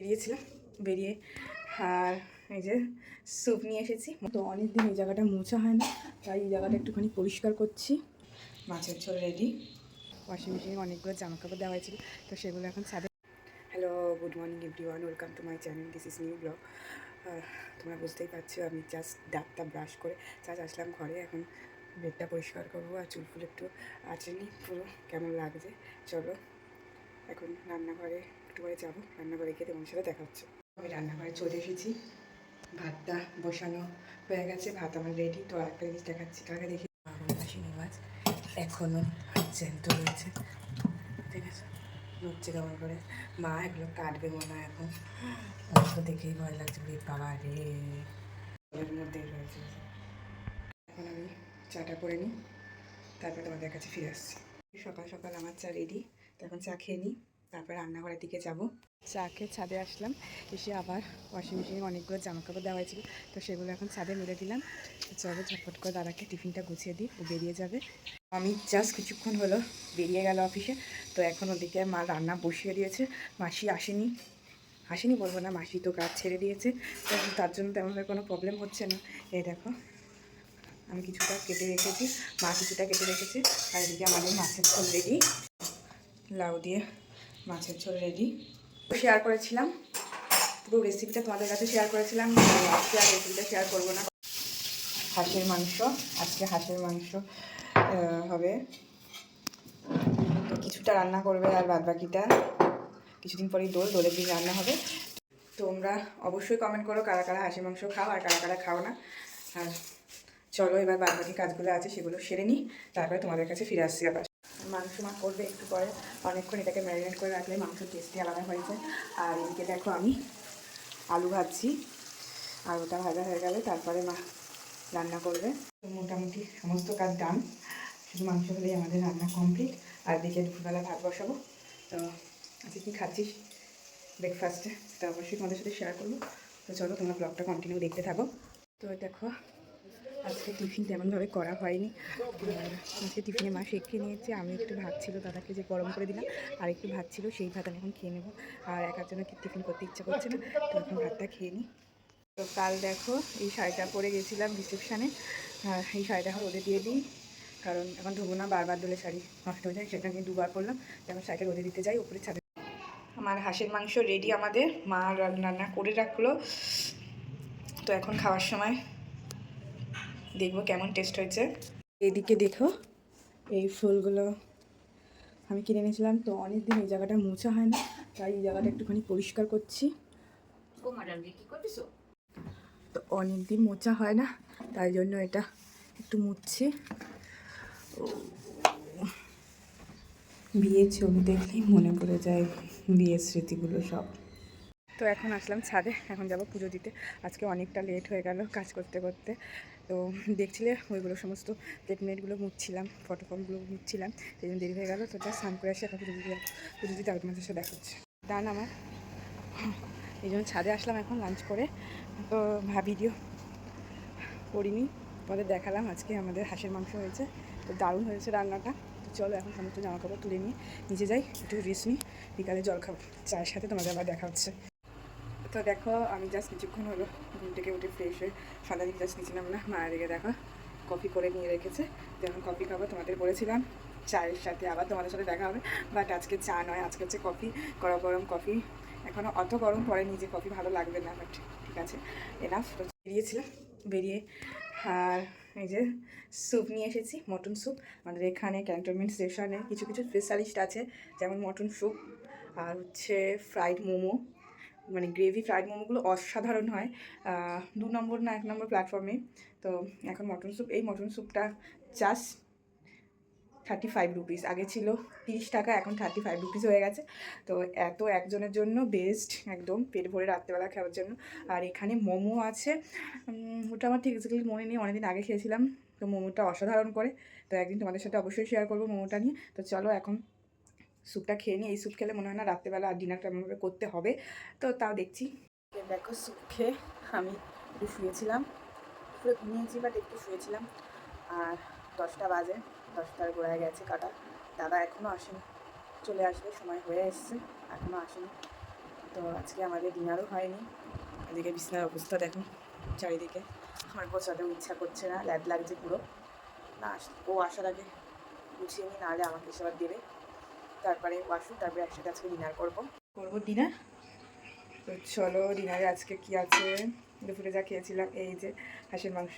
বেরিয়েছিলাম, বেরিয়ে আর এই যে স্যুপ নিয়ে এসেছি। তো অনেক দিন এই জায়গাটা মোছা হয় না, তাই এই জায়গাটা একটুখানি পরিষ্কার করছি। মাছের ঝোল রেডি ওয়াশিং মেশিনে অনেকগুলো জামা কাপড় দেওয়া হয়েছিল, তো সেগুলো এখন ছাদে hello good morning everyone welcome to my channel this is new blog তোমরা বুঝতেই পারছ, আমি জাস্ট দাঁতটা ব্রাশ করে জাস্ট আসলাম ঘরে, এখন বেডটা পরিষ্কার করব আর চুল ফুল একটু আঁচড়েনি পুরো কেমন লাগছে? চলো, এখন রান্নাঘরে একটু পরে যাব, রান্নাঘরে গিয়ে তোমার সাথে দেখা হচ্ছে। আমি রান্নাঘরে চলে এসেছি। ভাতটা বসানো হয়ে গেছে, ভাত আমার রেডি তো আর একটা জিনিস দেখাচ্ছি। কাকে দেখি শিঙি মাছ এখনও জ্যান্ত রয়েছে। ঠিক আছে? হচ্ছে কেমন করে? মা এগুলো কাটবে মনে হয় এখন। তো দেখেই ভয় লাগছে রে বাবা রে। মধ্যেই রয়েছে। এখন আমি চাটা করে নিই, তারপরে তোমাদের কাছে ফিরে আসছি। সকাল সকাল আমার চা রেডি তো এখন চা খেয়ে নিই। তারপর রান্নাঘরের দিকে যাব। চা খেয়ে ছাদে আসলাম, এসে আবার ওয়াশিং মেশিনে অনেকগুলো জামা কাপড় দেওয়া হয়েছিল। তো সেগুলো এখন ছাদে মেরে দিলাম। চলো ঝটপট করে দাদাকে টিফিনটা গুছিয়ে দিই, ও বেরিয়ে যাবে। আমি জাস্ট কিছুক্ষণ হলো বেরিয়ে গেল অফিসে তো এখন ওদিকে মা রান্না বসিয়ে দিয়েছে। মাসি আসেনি। আসেনি বলব না, মাসি তো কাজ ছেড়ে দিয়েছে। তো তার জন্য তেমনভাবে কোনো প্রবলেম হচ্ছে না। এই দেখো, আমি কিছুটা কেটে রেখেছি, মা কিছুটা কেটে রেখেছি। আর এদিকে আমাদের মাছের ঝোল রেডি লাউ দিয়ে মাছের ঝোল রেডি শেয়ার করেছিলাম। পুরো রেসিপিটা তোমাদের কাছে শেয়ার করেছিলাম। আজকে আর রেসিপিটা শেয়ার করব না। হাঁসের মাংস। আজকে হাঁসের মাংস হবে। কিছুটা রান্না করবে আর বাদ বাকিটা কিছুদিন পরেই দোল দোলের দিন রান্না হবে। তোমরা অবশ্যই কমেন্ট করো কারা কারা হাঁসের মাংস খাও আর কারা কারা খাও না। আর চলো এবার বাদ বাকি কাজগুলো আছে সেগুলো সেরে নিই। তারপরে তোমাদের কাছে ফিরে আসছি আবার মাংস মা করবে একটু পরে। অনেকক্ষণ এটাকে ম্যারিনেট করে রাখলে মাংস টেস্টি আলাদা হয়ে যায়। আর এদিকে দেখো আমি আলু ভাজছি। আর ওটা ভাজা হয়ে গেলে তারপরে মা রান্না করবে। মোটামুটি সমস্ত কাজ ডান শুধু মাংস হলেই আমাদের রান্না কমপ্লিট আর এদিকে দুপুরবেলা ভাত বসাবো। তো আজকে কী খাচ্ছিস ব্রেকফাস্টে সেটা অবশ্যই তোমাদের সাথে শেয়ার করব। তো চলো তোমরা ব্লগটা কন্টিনিউ দেখতে থাকো। তো দেখো আজকে টিফিন তেমনভাবে করা হয়নি। আর আজকে টিফিনে মা শেখ নিয়েছে, আমি একটু ভাত ছিল, দাদাকে যে গরম করে দিলাম, আর একটু ভাত ছিল, সেই ভাত আমি এখন খেয়ে নেব। আর একার জন্য টিফিন করতে ইচ্ছা করছে না, তো এখন ভাতটা খেয়ে নিই। তো কাল দেখো, এই শাড়িটা পরে গেছিলাম রিসেপশানে। এই শাড়িটা এখন রোদে দিয়ে দিই, কারণ এখন ধোবো না, বারবার দিলে শাড়ি নষ্ট হয়ে যায় সেটা আমি দুবার পরলাম তেমন শাড়িটা রোদে দিতে যাই, উপরে ছাদে। আমার হাঁসের মাংস রেডি আমাদের, মা রান্না করে রাখল। তো এখন খাওয়ার সময় দেখব কেমন টেস্ট হয়েছে। এদিকে দেখো এই ফুলগুলো আমি কিনে নিয়েছিলাম তো অনেক দিন এই জায়গাটা মোছা হয় না তাই এই জায়গাটা একটুখানি পরিষ্কার করছি। তো অনেক দিন মোছা হয় না তাই জন্য এটা একটু মুছছি। বিয়ের ছবি দেখলেই মনে পড়ে যায় বিয়ের স্মৃতিগুলো সব। তো এখন আসলাম ছাদে এখন যাব পুজো দিতে। আজকে অনেকটা লেট হয়ে গেল কাজ করতে করতে। তো দেখছিলে ওইগুলো সমস্ত প্লেটমেটগুলো মুছছিলাম ফটো ফর্মগুলো মুছছিলাম, সেই জন্য দেরি হয়ে গেলো। তো জাস্ট স্নান করে আসি, এখন পুজো দিতে যাব। পুজো দিতে আগে তোমাদের সাথে দেখা হচ্ছে। ডান আমার। এই জন্য ছাদে আসলাম এখন লাঞ্চ করে। তো ভিডিও করিনি তোমাদের দেখালাম, আজকে আমাদের হাঁসের মাংস হয়েছে। তো দারুণ হয়েছে রান্নাটা। তো চলো এখন সমস্ত জামা কাপড় তুলে নিয়ে, নিচে যাই, একটু রেস্ট নিই, বিকালে জল খাব। চায়ের সাথে তোমাদের আবার দেখা হচ্ছে। তো দেখো, আমি জাস্ট কিছুক্ষণ হলো ঘুম থেকে উঠে ফ্রেশ হয়ে সন্ধ্যা দিকে জাস্ট নিয়েছিলাম না মায়ের দিকে দেখো কফি করে নিয়ে রেখেছে। এখন কফি খাব, তোমাদের বলেছিলাম, চায়ের সাথে আবার তোমাদের সাথে দেখা হবে বাট আজকে চা নয়, আজকে হচ্ছে কফি গরম গরম কফি এখনও অত গরম পড়েনি যে কফি ভালো লাগবে না বাট ঠিক আছে এনাফ তো বেরিয়েছিলাম, বেরিয়ে আর এই যে স্যুপ নিয়ে এসেছি মটন স্যুপ আমাদের এখানে ক্যান্টনমেন্ট স্টেশনে কিছু কিছু স্পেশালিস্ট আছে, যেমন মটন স্যুপ আর হচ্ছে ফ্রাইড মোমো। মানে গ্রেভি ফ্রাইড মোমোগুলো অসাধারণ হয়। দু নম্বর না এক নম্বর প্ল্যাটফর্মে তো এখন মটন স্যুপ এই মটন স্যুপটা জাস্ট থার্টি ফাইভ রুপিস আগে ছিল তিরিশ টাকা, এখন থার্টি ফাইভ রুপিস হয়ে গেছে। তো এত একজনের জন্য বেস্ট একদম পেট ভরে রাত্রেবেলা খাওয়ার জন্য। আর এখানে মোমো আছে। ওটা আমার ঠিক এক্সাক্টলি মনে নেই, অনেকদিন আগে খেয়েছিলাম। তো মোমোটা অসাধারণ করে। তো একদিন তোমাদের সাথে অবশ্যই শেয়ার করব মোমোটা নিয়ে। তো চলো এখন স্যুপটা খেয়ে নিই এই স্যুপ খেলে মনে হয় না রাত্রেবেলা আর ডিনারটা এমনভাবে করতে হবে। তো তাও দেখছি। দেখো স্যুপ খেয়ে আমি একটু শুয়েছিলাম। পুরো ঘুমিয়েছি বাট একটু শুয়েছিলাম। আর দশটা বাজে, দশটার গোড়ায় গেছে কাটা। দাদা এখনও আসেনি। চলে আসবে, সময় হয়ে এসছে এখনও আসেনি। তো আজকে আমাদের ডিনারও হয়নি। এদিকে বিছনার অবস্থা দেখো চারিদিকে। আমার গোছাতেও ইচ্ছা করছে না, ল্যাদ লাগছে পুরো। না আস- ও আসার আগে গুছিয়ে নিই নাহলে আমাকে এসে আবার দেবে। তারপরে ও আসুক তারপরে একসাথে আজকে ডিনার করব। করব ডিনার তো চলো ডিনারে আজকে কি আছে? দুপুরে যা খেয়েছিলাম, এই যে হাঁসের মাংস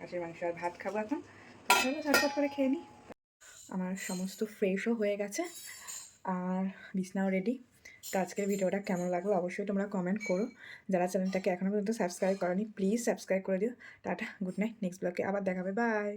হাঁসের মাংস আর ভাত খাব এখন। তো চলো, ঝটপট করে খেয়ে নিই আমার সমস্ত ফ্রেশও হয়ে গেছে আর বিছনাও রেডি তো আজকের ভিডিওটা কেমন লাগল অবশ্যই তোমরা কমেন্ট করো। যারা চ্যানেলটাকে এখনও পর্যন্ত সাবস্ক্রাইব করনি প্লিজ সাবস্ক্রাইব করে দিও। টাটা গুড নাইট নেক্সট ব্লগে আবার দেখাবে বাই